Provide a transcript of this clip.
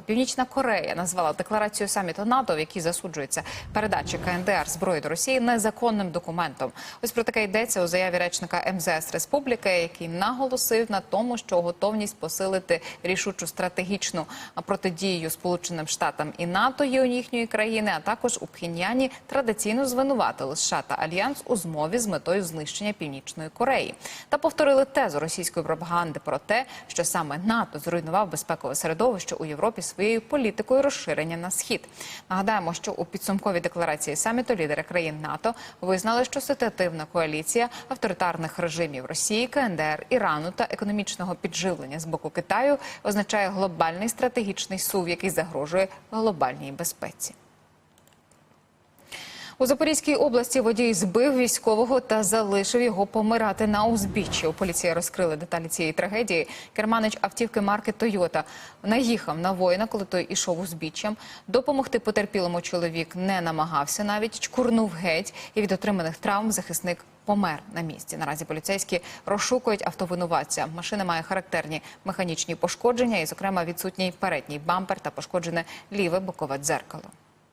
нього. Північна Корея назвала декларацію саміту НАТО, в якій засуджується передача КНДР зброї до Росії незаконним документом. Ось про таке йдеться у заяві речника МЗС Республіки, який наголосив на тому, що готовність посилити рішучу стратегічну протидію Сполученим Штатам і НАТО є у їхньої країни, а також у Пхеньяні традиційно звинуватили США та Альянс у змові з метою знищення Північної Кореї та повторили тезу російської пропаганди про те, що саме НАТО зруйнував безпекове середовище у Європі своєю політикою розширення на схід. Нагадаємо, що у підсумковій декларації саміту лідери країн НАТО визнали, що ситуативна коаліція авторитарних режимів Росії, КНДР, Ірану та економічного підживлення з боку Китаю означає глобальний стратегічний сув, який загрожує глобальній безпеці. У Запорізькій області водій збив військового та залишив його помирати на узбіччі. У поліції розкрили деталі цієї трагедії. Керманич автівки марки Тойота наїхав на воїна, коли той ішов узбіччям. Допомогти потерпілому чоловік не намагався, навіть чкурнув геть, і від отриманих травм захисник помер на місці. Наразі поліцейські розшукують автовинуватця. Машина має характерні механічні пошкодження, і, зокрема, відсутній передній бампер та пошкоджене ліве бокове дзеркало.